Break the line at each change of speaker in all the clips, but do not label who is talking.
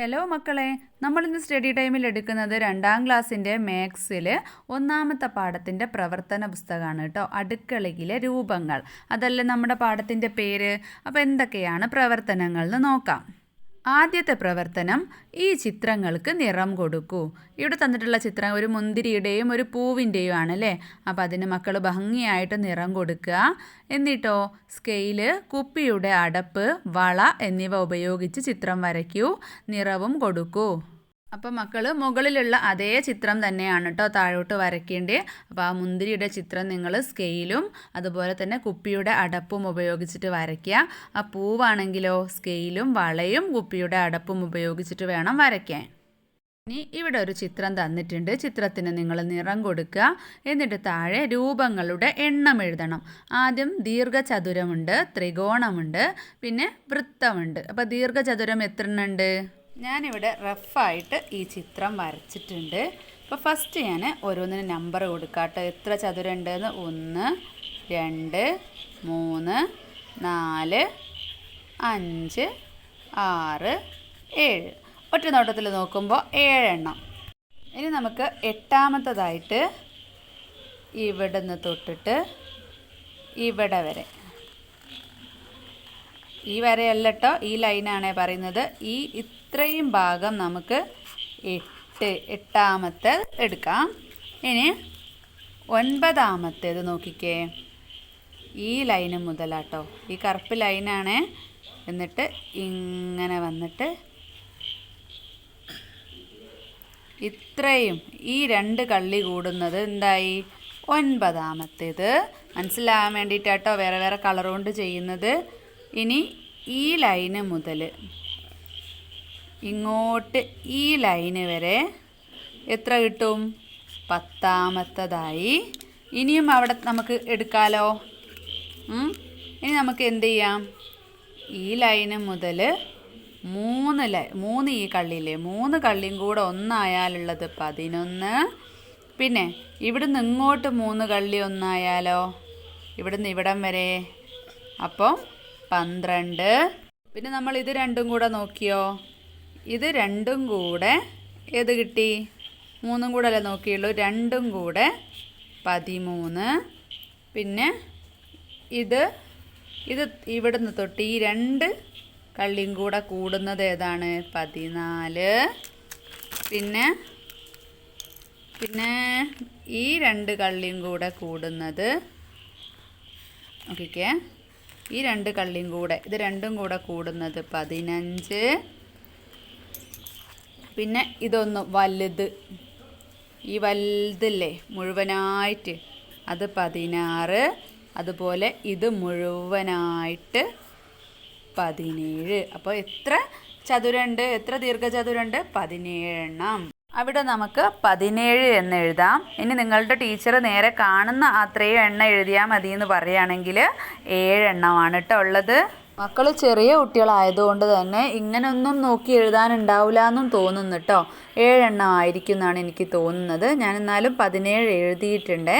Hello മക്കളെ നമ്മളിന്ന് study ടൈമിൽ എടുക്കുന്നത് രണ്ടാം ക്ലാസ്സിന്റെ മാത്സിൽ ഒന്നാമത്തെ പാഠത്തിന്റെ പ്രവർത്തന പുസ്തകമാണ് കേട്ടോ അടുക്കളയിലെ രൂപങ്ങൾ. അതല്ലേ നമ്മുടെ പാഠത്തിന്റെ പേര്? അപ്പോൾ എന്തൊക്കെയാണ് പ്രവർത്തനങ്ങൾ എന്ന് നോക്കാം. ആദ്യത്തെ പ്രവർത്തനം ഈ ചിത്രങ്ങൾക്ക് നിറം കൊടുക്കൂ. ഇവിടെ തന്നിട്ടുള്ള ചിത്രം ഒരു മുന്തിരിയുടെയും ഒരു പൂവിന്റെയും ആണല്ലേ അപ്പോൾ അതിന് മക്കൾ ഭംഗിയായിട്ട് നിറം കൊടുക്കുക. എന്നിട്ടോ സ്കെയിൽ കുപ്പിയുടെ അടപ്പ് വള എന്നിവ ഉപയോഗിച്ച് ചിത്രം വരയ്ക്കൂ. നിറവും കൊടുക്കൂ. അപ്പോൾ മക്കൾ മുകളിലുള്ള അതേ ചിത്രം തന്നെയാണ് കേട്ടോ താഴോട്ട് വരയ്ക്കേണ്ടത് അപ്പോൾ ആ മുന്തിരിയുടെ ചിത്രം നിങ്ങൾ സ്കെയിലും അതുപോലെ തന്നെ കുപ്പിയുടെ അടപ്പും ഉപയോഗിച്ചിട്ട് വരയ്ക്കുക. ആ പൂവാണെങ്കിലോ സ്കെയിലും വളയും കുപ്പിയുടെ അടപ്പും ഉപയോഗിച്ചിട്ട് വേണം വരയ്ക്കാൻ. ഇനി ഇവിടെ ഒരു ചിത്രം തന്നിട്ടുണ്ട്. ചിത്രത്തിന് നിങ്ങൾ നിറം കൊടുക്കുക. എന്നിട്ട് താഴെ രൂപങ്ങളുടെ എണ്ണം എഴുതണം. ആദ്യം ദീർഘചതുരമുണ്ട് ത്രികോണമുണ്ട് പിന്നെ വൃത്തമുണ്ട്. അപ്പോൾ ദീർഘചതുരം എത്ര എണ്ണമുണ്ട് ഞാനിവിടെ റഫായിട്ട് ഈ ചിത്രം വരച്ചിട്ടുണ്ട്. അപ്പോൾ ഫസ്റ്റ് ഞാൻ ഓരോന്നിന് നമ്പർ കൊടുക്കാട്ടോ. എത്ര ചതുരം ഉണ്ടെന്ന് ഒന്ന് രണ്ട് മൂന്ന് നാല് അഞ്ച് ആറ് ഏഴ്. ഒറ്റ നോട്ടത്തിൽ നോക്കുമ്പോൾ ഏഴെണ്ണം. ഇനി നമുക്ക് എട്ടാമത്തതായിട്ട് ഇവിടെ നിന്ന് തൊട്ടിട്ട് ഇവിടെ വരെ. ഈ വരയല്ല കേട്ടോ ഈ ലൈനാണേ പറയുന്നത്. ഈ ഇത്രയും ഭാഗം നമുക്ക് എട്ട് എട്ടാമത്തെ എടുക്കാം. ഇനി ഒൻപതാമത്തേത് നോക്കിക്കേ. ഈ ലൈന് മുതലാട്ടോ. ഈ കറുപ്പ് ലൈനാണ്. എന്നിട്ട് ഇങ്ങനെ വന്നിട്ട് ഇത്രയും ഈ രണ്ട് കള്ളി കൂടുന്നത് എന്തായി? ഒൻപതാമത്തേത്. മനസ്സിലാകാൻ വേണ്ടിയിട്ടാട്ടോ വേറെ വേറെ കളർ കൊണ്ട് ചെയ്യുന്നത്. ഇനി ഈ ലൈന് മുതൽ ഇങ്ങോട്ട് ഈ ലൈന് വരെ എത്ര കിട്ടും? പത്താമത്തതായി. ഇനിയും അവിടെ നമുക്ക് എടുക്കാലോ? ഇനി നമുക്ക് എന്ത് ചെയ്യാം? ഈ ലൈന് മുതൽ മൂന്ന് ലൈ മൂന്ന് ഈ കള്ളിയില്ലേ? മൂന്ന് കള്ളിയും കൂടെ ഒന്നായാലുള്ളത് പതിനൊന്ന്. പിന്നെ ഇവിടുന്ന് ഇങ്ങോട്ട് മൂന്ന് കള്ളി ഒന്നായാലോ? ഇവിടുന്ന് ഇവിടം വരെ. അപ്പോൾ പന്ത്രണ്ട്. പിന്നെ നമ്മൾ ഇത് രണ്ടും കൂടെ നോക്കിയോ? ഇത് രണ്ടും കൂടെ ഏത് കിട്ടി? മൂന്നും കൂടെ അല്ലേ നോക്കിയുള്ളൂ. രണ്ടും കൂടെ പതിമൂന്ന്. പിന്നെ ഇത് ഇത് ഇവിടുന്ന് തൊട്ട് ഈ രണ്ട് കള്ളിയും കൂടെ കൂടുന്നത് ഏതാണ്? പതിനാല്. പിന്നെ പിന്നെ ഈ രണ്ട് കള്ളിയും കൂടെ കൂടുന്നത് നോക്കിക്കേ. ഈ രണ്ട് കള്ളിയും കൂടെ ഇത് രണ്ടും കൂടെ കൂടുന്നത് പതിനഞ്ച്. പിന്നെ ഇതൊന്ന് വലുത്. ഈ വലുതില്ലേ മുഴുവനായിട്ട് അത് പതിനാറ്. അതുപോലെ ഇത് മുഴുവനായിട്ട് പതിനേഴ്. അപ്പോൾ എത്ര ചതുരണ്ട് എത്ര ദീർഘചതുരണ്ട്? പതിനേഴെണ്ണം. അവിടെ നമുക്ക് പതിനേഴ് എന്ന് എഴുതാം. ഇനി നിങ്ങളുടെ ടീച്ചർ നേരെ കാണുന്ന അത്രയും എണ്ണം എഴുതിയാൽ മതി എന്ന് പറയുകയാണെങ്കിൽ ഏഴെണ്ണമാണ് കേട്ടോ ഉള്ളത്. മക്കൾ ചെറിയ കുട്ടികളായതുകൊണ്ട് തന്നെ ഇങ്ങനൊന്നും നോക്കി എഴുതാനുണ്ടാവില്ല എന്നും തോന്നുന്നു കേട്ടോ. ഏഴെണ്ണം ആയിരിക്കും എന്നാണ് എനിക്ക് തോന്നുന്നത്. ഞാൻ എന്നാലും പതിനേഴ് എഴുതിയിട്ടുണ്ട്.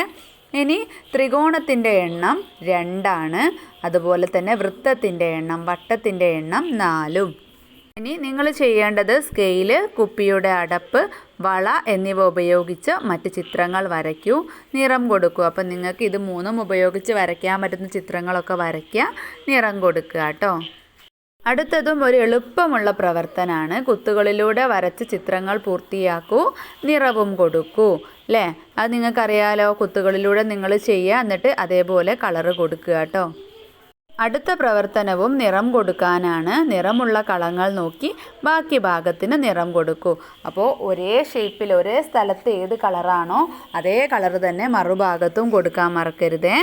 ഇനി ത്രികോണത്തിന്റെ എണ്ണം രണ്ടാണ്. അതുപോലെ തന്നെ വൃത്തത്തിന്റെ എണ്ണം വട്ടത്തിന്റെ എണ്ണം നാലും. ഇനി നിങ്ങൾ ചെയ്യേണ്ടത് സ്കെയിൽ കുപ്പിയുടെ അടപ്പ് വള എന്നിവ ഉപയോഗിച്ച് മറ്റ് ചിത്രങ്ങൾ വരയ്ക്കൂ. നിറം കൊടുക്കൂ. അപ്പം നിങ്ങൾക്ക് ഇത് മൂന്നും ഉപയോഗിച്ച് വരയ്ക്കാൻ പറ്റുന്ന ചിത്രങ്ങളൊക്കെ വരയ്ക്കുക. നിറം കൊടുക്കുക കേട്ടോ. അടുത്തതും ഒരു എളുപ്പമുള്ള പ്രവർത്തനമാണ്. കുത്തുകളിലൂടെ വരച്ച് ചിത്രങ്ങൾ പൂർത്തിയാക്കൂ. നിറവും കൊടുക്കൂ. അല്ലേ അത് നിങ്ങൾക്കറിയാലോ കുത്തുകളിലൂടെ നിങ്ങൾ ചെയ്യുക എന്നിട്ട് അതേപോലെ കളറ് കൊടുക്കുക കേട്ടോ. അടുത്ത പ്രവർത്തനവും നിറം കൊടുക്കാനാണ്. നിറമുള്ള കളങ്ങൾ നോക്കി ബാക്കി ഭാഗത്തിന് നിറം കൊടുക്കൂ. അപ്പോൾ ഒരേ ഷേപ്പിൽ ഒരേ സ്ഥലത്ത് ഏത് കളറാണോ അതേ കളർ തന്നെ മറുഭാഗത്തും കൊടുക്കാൻ മറക്കരുതേ.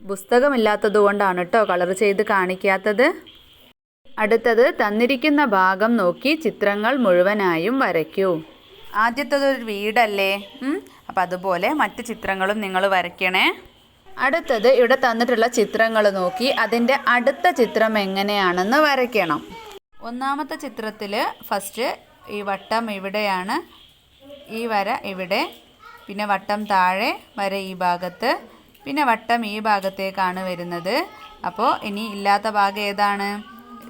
പുസ്തകമില്ലാത്തത് കൊണ്ടാണ് കേട്ടോ കളർ ചെയ്ത് കാണിക്കാത്തത്. അടുത്തത് തന്നിരിക്കുന്ന ഭാഗം നോക്കി ചിത്രങ്ങൾ മുഴുവനായും വരയ്ക്കൂ. ആദ്യത്തത് ഒരു വീടല്ലേ അപ്പം അതുപോലെ മറ്റ് ചിത്രങ്ങളും നിങ്ങൾ വരയ്ക്കണേ. അടുത്തത് ഇവിടെ തന്നിട്ടുള്ള ചിത്രങ്ങൾ നോക്കി. അതിന്റെ അടുത്ത ചിത്രം എങ്ങനെയാണെന്ന് വരയ്ക്കണം. ഒന്നാമത്തെ ചിത്രത്തിൽ ഫസ്റ്റ് ഈ വട്ടം ഇവിടെയാണ്. ഈ വര ഇവിടെ. പിന്നെ വട്ടം താഴെ വര ഈ ഭാഗത്ത്. പിന്നെ വട്ടം ഈ ഭാഗത്തേക്കാണ് വരുന്നത്. അപ്പോൾ ഇനി ഇല്ലാത്ത ഭാഗം ഏതാണ്?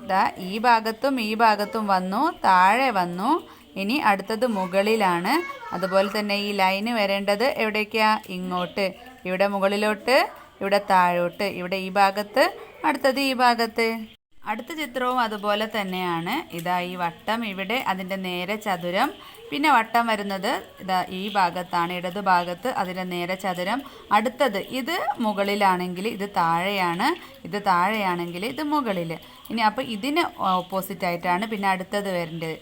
ഇതാ ഈ ഭാഗത്തും ഈ ഭാഗത്തും വന്നു താഴെ വന്നു. ഇനി അടുത്തത് മുകളിലാണ്. അതുപോലെ തന്നെ ഈ ലൈന് വരേണ്ടത് എവിടേക്കാണ് ഇങ്ങോട്ട്. ഇവിടെ മുകളിലോട്ട് ഇവിടെ താഴോട്ട് ഇവിടെ ഈ ഭാഗത്ത് അടുത്തത് ഈ ഭാഗത്ത്. അടുത്ത ചിത്രവും അതുപോലെ തന്നെയാണ്. ഇതാ ഈ വട്ടം ഇവിടെ അതിന്റെ നേരെ ചതുരം പിന്നെ വട്ടം വരുന്നത് ഇതാ ഈ ഭാഗത്താണ് ഇടത് ഭാഗത്ത് അതിന്റെ നേരെ ചതുരം. അടുത്തത് ഇത് മുകളിലാണെങ്കിൽ ഇത് താഴെയാണ് ഇത് താഴെയാണെങ്കിൽ ഇത് മുകളിൽ ഇനി അപ്പോൾ ഇതിന് ഓപ്പോസിറ്റ് ആയിട്ടാണ് പിന്നെ അടുത്തത് വരേണ്ടത്.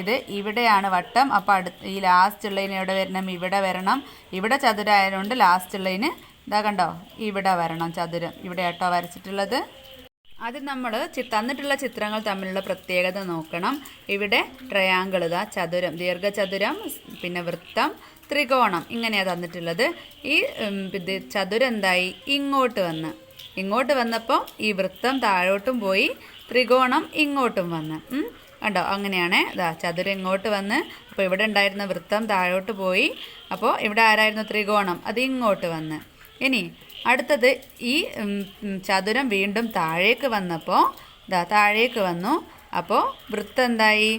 ഇത് ഇവിടെയാണ് വട്ടം അപ്പോൾ അടുത്ത് ഈ ലാസ്റ്റ് ഉള്ളതിന് എവിടെ വരണം? ഇവിടെ വരണം. ഇവിടെ ചതുരമായതുകൊണ്ട് ലാസ്റ്റ് ഉള്ളതിന് ഇതാ കണ്ടോ? ഇവിടെ വരണം ചതുരം. ഇവിടെ ആട്ടോ വരച്ചിട്ടുള്ളത്. അത് നമ്മൾ തന്നിട്ടുള്ള ചിത്രങ്ങൾ തമ്മിലുള്ള പ്രത്യേകത നോക്കണം. ഇവിടെ ട്രയാങ്കിൾ ഇതാ ചതുരം ദീർഘചതുരം പിന്നെ വൃത്തം ത്രികോണം ഇങ്ങനെയാണ് തന്നിട്ടുള്ളത്. ഈ ചതുരം എന്തായി? ഇങ്ങോട്ട് വന്ന്. ഇങ്ങോട്ട് വന്നപ്പോൾ ഈ വൃത്തം താഴോട്ടും പോയി ത്രികോണം ഇങ്ങോട്ടും വന്ന്. കണ്ടോ? അങ്ങനെയാണ്. ഇതാ ചതുരം ഇങ്ങോട്ട് വന്ന്. അപ്പോൾ ഇവിടെ ഉണ്ടായിരുന്ന വൃത്തം താഴോട്ട് പോയി. അപ്പോൾ ഇവിടെ ആരായിരുന്നു? ത്രികോണം. അത് ഇങ്ങോട്ട് വന്ന്. ഇനി അടുത്തത് ഈ ചതുരം വീണ്ടും താഴേക്ക് വന്നപ്പോൾ ഇതാ താഴേക്ക് വന്നു. അപ്പോൾ വൃത്തം എന്തായി?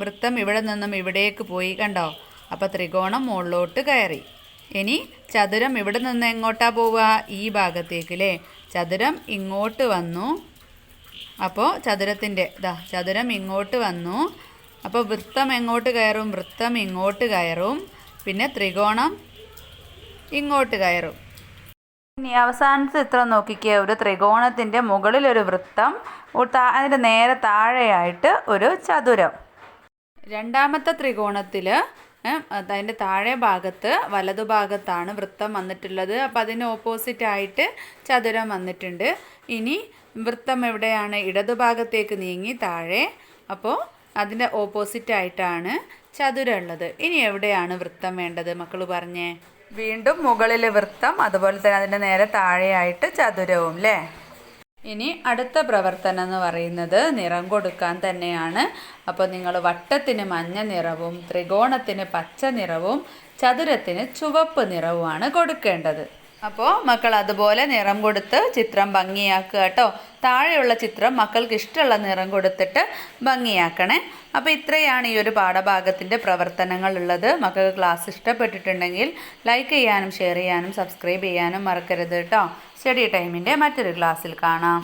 വൃത്തം ഇവിടെ നിന്നും ഇവിടേക്ക് പോയി കണ്ടോ? അപ്പോൾ ത്രികോണം മുകളിലോട്ട് കയറി. ഇനി ചതുരം ഇവിടെ നിന്ന് എങ്ങോട്ടാ പോവുക? ഈ ഭാഗത്തേക്ക് അല്ലേ ചതുരം ഇങ്ങോട്ട് വന്നു. അപ്പോൾ ചതുരത്തിന്റെ ഇതാ ചതുരം ഇങ്ങോട്ട് വന്നു. അപ്പോൾ വൃത്തം എങ്ങോട്ട് കയറും? വൃത്തം ഇങ്ങോട്ട് കയറും. പിന്നെ ത്രികോണം ഇങ്ങോട്ട് കയറും. ഇനി അവസാനത്തെ ചിത്രം നോക്കിക്കേ. ഒരു ത്രികോണത്തിന്റെ മുകളിൽ ഒരു വൃത്തം അതിന്റെ നേരെ താഴെയായിട്ട് ഒരു ചതുരം. രണ്ടാമത്തെ ത്രികോണത്തിൽ അതിന്റെ താഴെ ഭാഗത്ത് വലതുഭാഗത്താണ് വൃത്തം വന്നിട്ടുള്ളത്. അപ്പോൾ അതിന് ഓപ്പോസിറ്റായിട്ട് ചതുരം വന്നിട്ടുണ്ട്. ഇനി വൃത്തം എവിടെയാണ്? ഇടതുഭാഗത്തേക്ക് നീങ്ങി താഴെ. അപ്പോൾ അതിന്റെ ഓപ്പോസിറ്റായിട്ടാണ് ചതുരം ഉള്ളത്. ഇനി എവിടെയാണ് വൃത്തം വേണ്ടത്? മക്കൾ പറഞ്ഞേ. വീണ്ടും മുകളിൽ വൃത്തം അതുപോലെ തന്നെ അതിന്റെ നേരെ താഴെയായിട്ട് ചതുരവും അല്ലേ ഇനി അടുത്ത പ്രവർത്തനം എന്ന് പറയുന്നത് നിറം കൊടുക്കാൻ തന്നെയാണ്. അപ്പോൾ നിങ്ങൾ വട്ടത്തിന് മഞ്ഞ നിറവും ത്രികോണത്തിന് പച്ച നിറവും ചതുരത്തിന് ചുവപ്പ് നിറവുമാണ് കൊടുക്കേണ്ടത്. അപ്പോൾ മക്കൾ അതുപോലെ നിറം കൊടുത്ത് ചിത്രം ഭംഗിയാക്കുക കേട്ടോ. താഴെയുള്ള ചിത്രം മക്കൾക്ക് ഇഷ്ടമുള്ള നിറം കൊടുത്തിട്ട് ഭംഗിയാക്കണേ. അപ്പോൾ ഇത്രയാണ് ഈ ഒരു പാഠഭാഗത്തിന്റെ പ്രവർത്തനങ്ങൾ ഉള്ളത്. മക്കൾക്ക് ക്ലാസ് ഇഷ്ടപ്പെട്ടിട്ടുണ്ടെങ്കിൽ ലൈക്ക് ചെയ്യാനും ഷെയർ ചെയ്യാനും സബ്സ്ക്രൈബ് ചെയ്യാനും മറക്കരുത് കേട്ടോ. സ്റ്റഡി ടൈമിന്റെ മറ്റൊരു ക്ലാസ്സിൽ കാണാം.